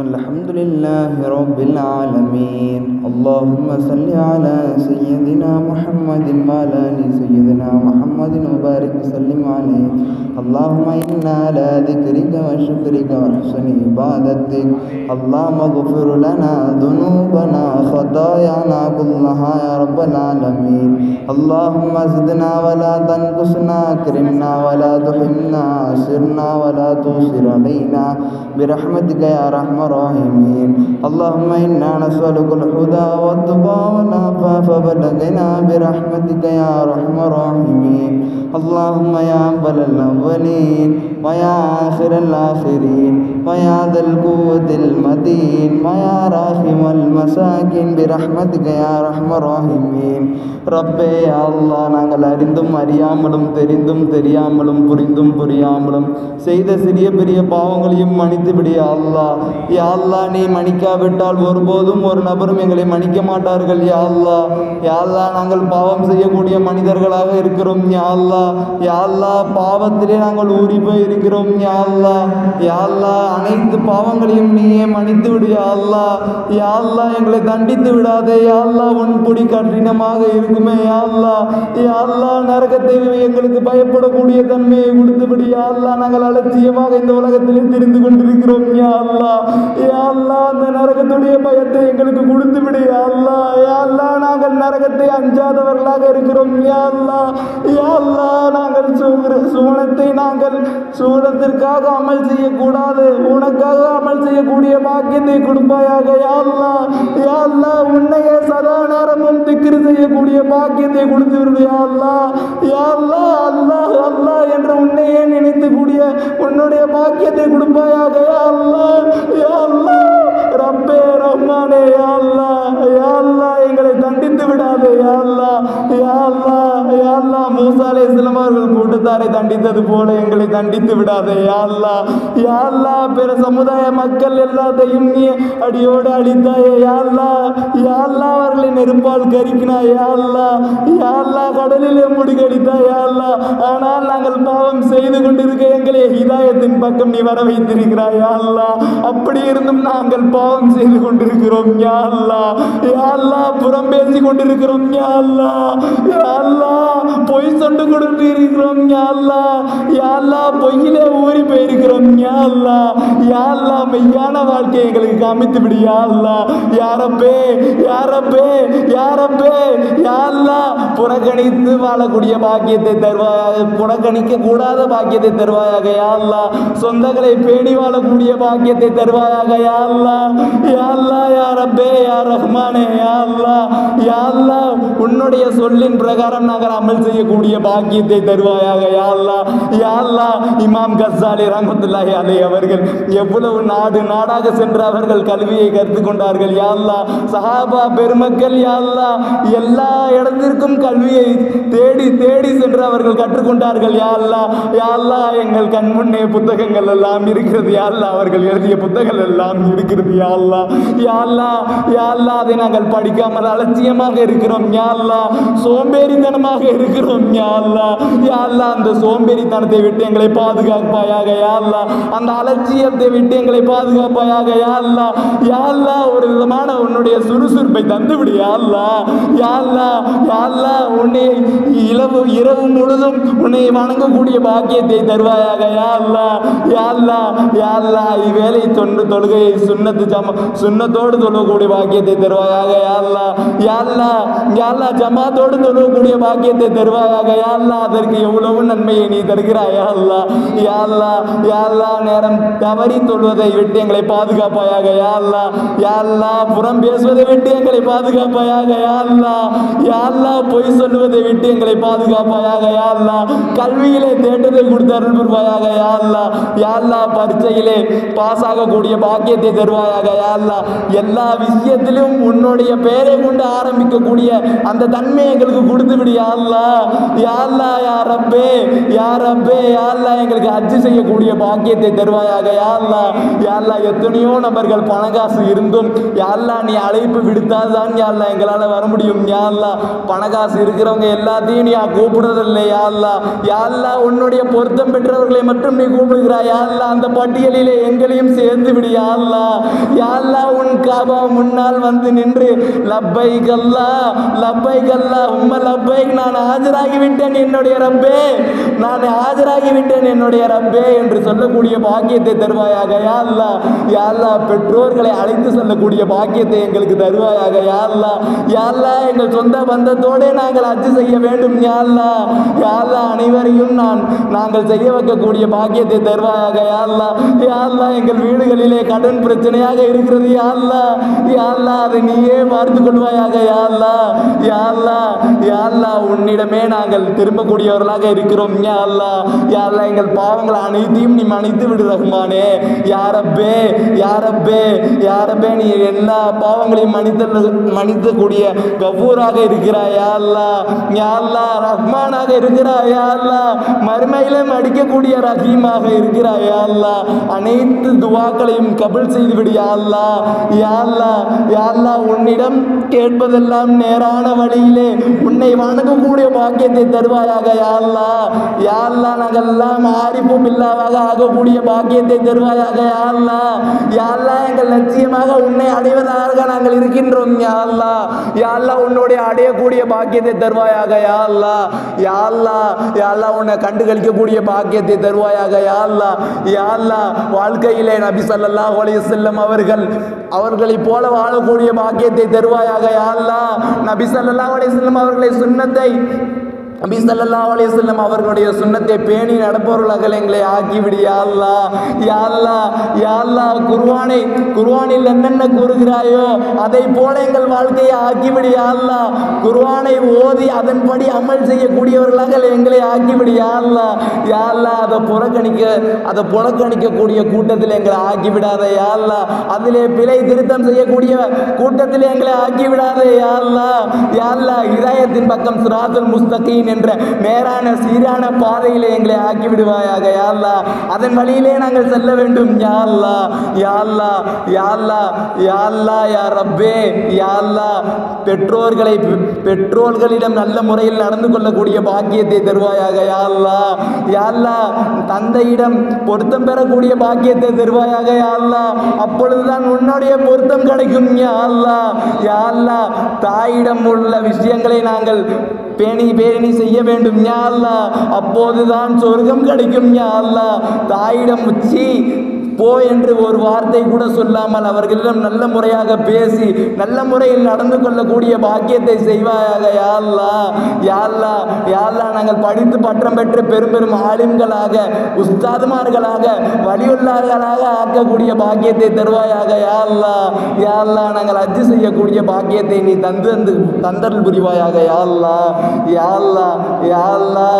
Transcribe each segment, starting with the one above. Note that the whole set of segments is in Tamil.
الحمد لله رب العالمين. اللهم صل على سيدنا محمد وعلى آل سيدنا محمد وبارك وسلم عليه. اللهم إنا على ذكرك وشكرك وحسن عبادتك. اللهم اغفر لنا ذنوبنا خطايانا كلها يا رب العالمين. اللهم زدنا ولا تنقصنا اكرمنا ولا تحرمنا اسرنا ولا تؤثر علينا. برحمتك يا أرحم الراحمين. العالمين. اللهم إنا نسألك الهدى والتقى والعفاف فبلغنا برحمتك يا أرحم الراحمين. اللهم يا أول الأولين ويا آخر الآخرين. ويا ذا القوة المتين ويا راحم المساكين برحمتك يا ارحم الراحمين ரப்பே யா அல்லாஹ் நாங்கள் அறிந்தும் அறியாமலும் தெரிந்தும் தெரியாமலும் புரிந்தும் புரியாமலும் செய்த சிறிய பெரிய பாவங்களையும் மன்னித்து விடு யா அல்லாஹ் யா அல்லாஹ் நீ மன்னிக்காவிட்டால் ஒருபோதும் ஒரு நபரும் எங்களை மன்னிக்க மாட்டார்கள் யா அல்லாஹ் யா அல்லாஹ் நாங்கள் பாவம் செய்யக்கூடிய மனிதர்களாக இருக்கிறோம் யா அல்லாஹ் யா அல்லாஹ் பாவத்திலே நாங்கள் ஊறி போய் இருக்கிறோம் யா அல்லாஹ் யா அல்லாஹ் அனைத்து பாவங்களையும் நீயே மன்னித்து விடு யாழ்லா அல்லாஹ். யா எங்களை தண்டித்து விடாதே. யாழ்லா உன் பொடி கடினமாக இருக்குமே யாழ்லா யாழ்லா யா நரகத்தை எங்களுக்கு பயப்படக்கூடிய தன்மையை கொடுத்துவிடு யா அல்லாஹ் நாங்கள் அலட்சியமாக இந்த உலகத்திலே தெரிந்து கொண்டிருக்கிறோம் யா அல்லாஹ். யா அந்த நரகத்துடைய பயத்தை எங்களுக்கு கொடுத்து விடு யாழ்லா அல்லாஹ். யா நாங்கள் நரகத்தை அஞ்சாதவர்களாக இருக்கிறோம் யாழ்லா யாழ்லா யா அல்லாஹ் நாங்கள் சுகர சுவனத்தை நாங்கள் சுவனத்திற்காக அமல் செய்யக்கூடாது. உனக்காக அமல் செய்யக்கூடிய பாக்கியத்தை கொடுப்பாயாக. யா அல்லாஹ் யா உன்னையே சதா நேரமும் திக்கிரி செய்யக்கூடிய பாக்கியத்தை கொடுத்து விடு யா அல்லாஹ் அல்லாஹ் அல்லாஹ் என்று உன்னையே நினைத்துக்கூடிய உன்னுடைய பாக்கியத்தை கொடுப்பாயாக யா சமுதாரை தண்டித்தது போல எங்களை தண்டித்து விடாதே யாழ்லா யாழ்லா பிற சமுதாய மக்கள் எல்லாத்தையும் நீ அடியோடு அழித்தாயே யாழ்லா யாழ்லா அவர்களை நெருப்பால் கரிக்கினாய் யாழ்லா யாழ்லா கடலிலே முடுகடித்தாய் ஆனால் நாங்கள் பாவம் செய்து கொண்டிருக்க எங்களை ஹிதாயத்தின் பக்கம் நீ வர வைத்திருக்கிறாய் யாழ்லா அல்லாஹ் அப்படி இருந்தும் நாங்கள் பாவம் செய்து கொண்டிருக்கிறோம் யா யாழ்லா யா புறம் பேசி கொண்டிருக்கிறோம் யாழ்லா யாழ்லா பொய் சொண்டு கொடுத்து இருக்கிறோம் யா அல்லாஹ் யா பொய்யிலே ஊறி போயிருக்கிறோம் யா அல்லாஹ். மெய்யான வாழ்க்கையை எங்களுக்கு காமித்து விடு யா யாரப்பே யாரப்பே யாரப்பே. யா புறக்கணித்து வாழக்கூடிய பாக்கியத்தை தருவாயாக புறக்கணிக்க கூடாத பாக்கியத்தை தருவாயாக யா சொந்தங்களை பேணி வாழக்கூடிய பாக்கியத்தை தருவாயாக யா அல்லாஹ். யாரப்பே யார் ரஹ்மானே யா அல்லாஹ் உன்னுடைய சொல்லின் பிரகாரம் நாங்கள் அமல் செய்யக்கூடிய பாக்கியத்தை தருவாயாக யா யா இமாம் கசாலி ரஹமத்துல்லாஹி அலை அவர்கள் எவ்வளவு நாடு நாடாக சென்று அவர்கள் கல்வியை கற்றுக்கொண்டார்கள் கொண்டார்கள் யாழ்லா சஹாபா பெருமக்கள் யாழ்லா எல்லா இடத்திற்கும் கல்வியை தேடி தேடி சென்று அவர்கள் கற்றுக்கொண்டார்கள் யாழ்லா யாழ்லா யா எங்கள் கண்முன்னே புத்தகங்கள் எல்லாம் இருக்கிறது யாழ்லா அவர்கள் எழுதிய புத்தகங்கள் எல்லாம் இருக்கிறது யாழ்லா யாழ்லா யாழ்லா அதை நாங்கள் படிக்காமல் அலட்சியமாக இருக்கிறோம் யாழ்லா சோம்பேறித்தனமாக இருக்கிறோம் யாழ்லா யாழ்லா அந்த சோம்பேறித்தனத்தை விட்டு எங்களை பாதுகாப்பாயாக யா அந்த அலட்சியத்தை விட்டு எங்களை பாதுகாப்பாயாக யா அல்லாஹ். யா ஒரு விதமான உன்னுடைய சுறுசுறுப்பை தந்து விடு யா அல்லாஹ் யா உன்னை இளவு இரவு முழுதும் உன்னை வணங்கக்கூடிய பாக்கியத்தை தருவாயாக யா அல்லாஹ். யா இவ்வேளை தொண்டு தொழுகையை சுண்ணத்து ஜம சுண்ணத்தோடு தொழக்கூடிய பாக்கியத்தை தருவாயாக யா அல்லாஹ். யா யா ஜமாத்தோடு தொழக்கூடிய பாக்கியத்தை தருவாயாக யா அதற்கு எவ்வளவு நன்மையை நீ தருகிறாய் அல்லா? அல்லாஹ் யா யா நேரம் தவறி தொழுவதை விட்டு எங்களை பாதுகாப்பாயாக யா அல்லாஹ் யா புறம் பேசுவதை விட்டு எங்களை பாதுகாப்பாயாக யா அல்லாஹ் யா அல்லாஹ் பொய் சொல்லுவதை விட்டு எங்களை பாதுகாப்பாயாக யா கல்வியிலே தேட்டத்தை கொடுத்து அருள் புரிவாயாக யா அல்லாஹ் யா பரீட்சையிலே பாஸ் ஆகக்கூடிய பாக்கியத்தை தருவாயாக யா எல்லா விஷயத்திலும் உன்னுடைய பெயரை கொண்டு ஆரம்பிக்கக்கூடிய அந்த தன்மை எங்களுக்கு கொடுத்து விடு யா அல்லாஹ் யா யா ரப்பே. யா ரப்பே யாரெல்லாம் எங்களுக்கு ஹஜ் செய்யக்கூடிய பாக்கியத்தை தருவாயாக? யாரெல்லாம் யாரெல்லாம் எத்தனையோ நபர்கள் பணகாசு இருந்தும் யாரெல்லாம் நீ அழைப்பு விடுத்தால் தான் யா எங்களால் வர முடியும்? யாரெல்லாம் பணகாசு இருக்கிறவங்க எல்லாத்தையும் நீ கூப்பிடுறதில்லை? யாரெல்லாம் யாரெல்லாம் உன்னுடைய பொருத்தம் பெற்றவர்களை மட்டும் நீ கூப்பிடுகிறாய்? யாரெல்லாம் அந்த பட்டியலிலே எங்களையும் சேர்ந்து விடு? யாரெல்லாம் யாரெல்லாம் யா உன் காபா முன்னால் வந்து நின்று லப்பை கல்லா லப்பை கல்லா உம்ம லப்பைக் நான் ஆஜராகி விட்டேன் என்னுடைய ரப்பே. நான் ஆஜராகிவிட்டேன் என்னுடைய ரப்பே என்று சொல்லக்கூடிய பாக்கியத்தை தருவாயாக யா அல்லாஹ் பெற்றோர்களை அழைத்து செல்லக்கூடிய பாக்கியத்தை எங்களுக்கு தருவாயாக யா அல்லாஹ் யா எங்கள் சொந்த பந்தத்தோடே நாங்கள் அச்சு செய்ய வேண்டும் யா அல்லாஹ் அனைவரையும் நான் நாங்கள் செய்ய வைக்கக்கூடிய பாக்கியத்தை தருவாயாக யா அல்லாஹ் எங்கள் வீடுகளிலே கடன் பிரச்சனையாக இருக்கிறது யா அல்லாஹ் அதை நீயே பார்த்து கொள்வாயாக யா அல்லாஹ் யா அல்லாஹ் உன்னிடமே நாங்கள் திரும்பக்கூடியவர்களாக இருக்கிறோம் யா அல்லா யா எங்கள் பாவங்கள் அனைத்தையும் நீ மன்னித்து விடு ரஹ்மானே யாரப்பே யாரப்பே யாரப்பே நீ எல்லா பாவங்களையும் மன்னித்த மன்னிக்கக்கூடிய கபூராக இருக்கிறாய் யா அல்லாஹ் யா ரஹ்மானாக இருக்கிறாய் யா அல்லாஹ் மறுமையிலும் மடிக்கக்கூடிய ரஹீமாக இருக்கிறாய் யா அல்லா அனைத்து துவாக்களையும் கபுல் செய்து விடு யா அல்லாஹ் யா யா உன்னிடம் கேட்பதெல்லாம் நேரான வழியிலே உன்னை வணங்கக்கூடிய பாக்கியத்தை தருவாயாக யா யா அல்லாஹ் நாங்கள் எல்லாம் ஆரிப்பு பில்லாவாக ஆகக்கூடிய பாக்கியத்தை தருவாயாக யா அல்லாஹ் யா எங்கள் லட்சியமாக உன்னை அடைவதாக நாங்கள் இருக்கின்றோம் யா அல்லாஹ் உன்னுடைய அடையக்கூடிய பாக்கியத்தை தருவாயாக யா அல்லாஹ் யா உன்னை கண்டு கழிக்கக்கூடிய பாக்கியத்தை தருவாயாக யா அல்லாஹ் வாழ்க்கையிலே நபி ஸல்லல்லாஹு அலைஹி வஸல்லம் அவர்கள் அவர்களைப் போல வாழக்கூடிய பாக்கியத்தை தருவாயாக யாழ்லா. அல்லாஹ் நபி ஸல்லல்லாஹு அலைஹி வஸல்லம் அவர்களை சுன்னத்தை நபி சல்லா அலைஹி அவர்களுடைய சுண்ணத்தை பேணி நடப்பவர்களாக எங்களை ஆக்கிவிடு யாழ்லா யாழ்லா யா அல்லாஹ் யா என்னென்ன கூறுகிறாயோ அதை போல எங்கள் வாழ்க்கையை ஆக்கிவிடு யாழ்லா குர்வானை ஓதி அதன்படி அமல் செய்யக்கூடியவர்களாக எங்களை ஆக்கிவிடு யாழ்லா யாழ்லா அதை புறக்கணிக்க அதை புறக்கணிக்கக்கூடிய கூட்டத்தில் எங்களை ஆக்கி யாழ்லா அதிலே பிழை திருத்தம் செய்யக்கூடிய கூட்டத்தில் எங்களை ஆக்கி யாழ்லா யாழ்லா இதயத்தின் பக்கம் சிராத்துல் முஸ்தகின் என்ற நேரான சீரான பாதையிலே எங்களை ஆக்கி விடுவாயாக யா அதன் வழியிலே நாங்கள் செல்ல வேண்டும். யா யாழ்லா யாழ்லா யாழ்லா யா அல்லாஹ் யா யா ரப்பே யா பெற்றோர்களை பெற்றோர்களிடம் நல்ல முறையில் நடந்து கொள்ளக்கூடிய பாக்கியத்தை தருவாயாக யாழ்லா யாழ்லா தந்தையிடம் பொருத்தம் பெறக்கூடிய பாக்கியத்தை தருவாயாக யாழ்லா அப்பொழுதுதான் உன்னுடைய பொருத்தம் கிடைக்கும் யா யாழ்லா யா தாயிடம் உள்ள விஷயங்களை நாங்கள் பேணி பேணி செய்ய வேண்டும் யா அப்போதுதான் சொர்க்கம் கிடைக்கும் யா தாயிடம் உச்சி போ என்று ஒரு வார்த்தை கூட சொல்லாமல் அவர்களிடம் நல்ல முறையாக பேசி நல்ல முறையில் நடந்து கொள்ளக்கூடிய பாக்கியத்தை செய்வாயாக. யாழ்லா யாழ்லா யா நாங்கள் படித்து பட்டம் பெற்று பெரும் பெரும் ஆலிம்களாக உஸ்தாதுமார்களாக வலியுள்ளார்களாக ஆக்கக்கூடிய பாக்கியத்தை தருவாயாக. யா யாழ்லா யா நாங்கள் அஜ்ஜு செய்யக்கூடிய பாக்கியத்தை நீ தந்து தந்து தந்தல் புரிவாயாக. யாழ்லா யாழ்லா யா யாழ்லா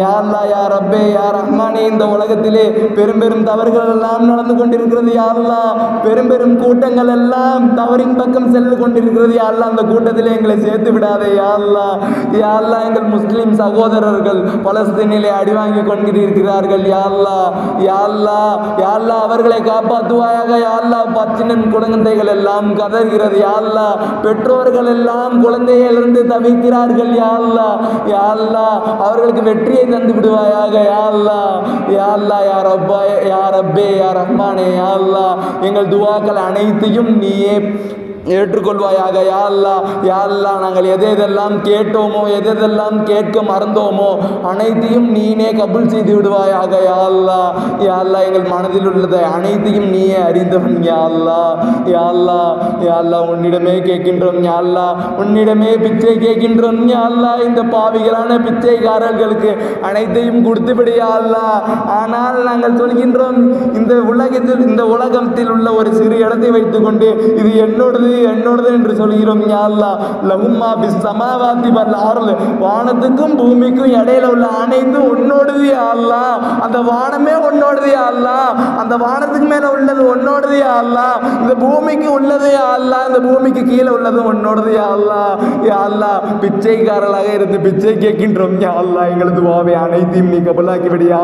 யா அப்பே யார் அல்லாஹ் யா ரப்பே ரஹ்மானே இந்த உலகத்திலே பெரும் பெரும் தவறுகள் எல்லாம் நடந்து கொண்டிருக்கிறது யாரெல்லாம் பெரும் பெரும் கூட்டங்கள் எல்லாம் தவறின் பக்கம் சென்று கொண்டிருக்கிறது யாரெல்லாம் அந்த கூட்டத்திலே எங்களை சேர்த்து விடாதே யாரெல்லாம் யாரெல்லாம் எங்கள் முஸ்லீம் சகோதரர்கள் பலஸ்தீனிலே அடி வாங்கி கொண்டிருக்கிறார்கள் யாரெல்லாம் யாரெல்லாம் யாரெல்லாம் அவர்களை காப்பாற்றுவாயாக யாரெல்லாம் பச்சினன் குழந்தைகள் எல்லாம் கதறுகிறது யாரெல்லாம் பெற்றோர்கள் எல்லாம் குழந்தைகளிலிருந்து தவிக்கிறார்கள் யாரெல்லாம் யாரெல்லாம் அவர்களுக்கு வெற்றியை தந்து விடுவாயாக யாரெல்லாம் யாரெல்லாம் யாரப்பா யாரப்பே யார் ரஹ்மானே யா அல்லாஹ் எங்கள் துவாக்கள் அனைத்தையும் நீயே ஏற்றுக்கொள்வாயாக. யா அல்லா யா அல்லா நாங்கள் எதை எதெல்லாம் கேட்டோமோ எது எதெல்லாம் கேட்க மறந்தோமோ அனைத்தையும் நீனே கபுல் செய்து விடுவாயாக யா அல்லா. யா அல்லாஹ் எங்கள் மனதில் உள்ளதை அனைத்தையும் நீயே அறிந்தவன் யா அல்லாஹ் யா அல்லாஹ் யா அல்லாஹ் உன்னிடமே கேட்கின்றோம் யா அல்லாஹ் உன்னிடமே பிச்சை கேட்கின்றோம் யா அல்லா. இந்த பாவிகளான பிச்சைக்காரர்களுக்கு அனைத்தையும் கொடுத்து விடு யா ஆனால் நாங்கள் சொல்கின்றோம் இந்த உலகத்தில் இந்த உலகத்தில் உள்ள ஒரு சிறு இடத்தை வைத்துக்கொண்டு இது என்னோடது என்னோடது என்று சொல்கிறோம் யாழ்லா அல்லாஹ். பி சமாவாத்தி வல் அருள். வானத்துக்கும் பூமிக்கும் இடையில உள்ள அனைத்தும் உன்னோடது யாழ்லா அந்த வானமே உன்னோடது யாழ்லா அந்த வானத்துக்கு மேல உள்ளது உன்னோடது யாழ்லா இந்த பூமிக்கு உள்ளது யாழ்லா இந்த பூமிக்கு கீழே உள்ளது உன்னோடது யாழ்லா யாழ்லா யா பிச்சைக்காரர்களாக இருந்து பிச்சை கேட்கின்றோம் யா எங்களது வாவை அனைத்தையும் நீ கபலாக்கி விடு யா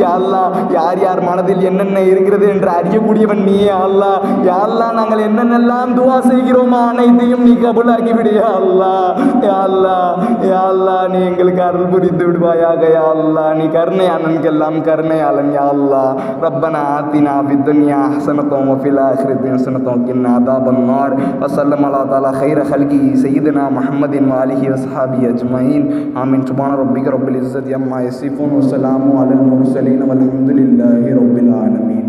யாழ்லா யார் யார் மனதில் என்னென்ன இருக்கிறது என்று அறியக்கூடியவன் நீ யாழ்லா யாழ்லா நாங்கள் என்னென்னலாம் தூ துவா செய்கிறோமா அனைத்தையும் நீ கபுலாக்கி விடு யா அல்லாஹ் யா அல்லாஹ் யா அல்லாஹ் நீ எங்களுக்கு அருள் புரிந்து விடுவாயாக யா அல்லாஹ் நீ கருணையாளனுக்கெல்லாம் கருணையாளன் யா அல்லாஹ் ரப்பனா ஆத்தினா في الدنيا حسنة وفي الآخرة حسنة وقنا عذاب النار وسلم الله تعالى خير خلقه سيدنا محمد وآله وصحبه أجمعين آمين سبحان ربك رب العزة عما يصفون وسلام على المرسلين والحمد لله رب العالمين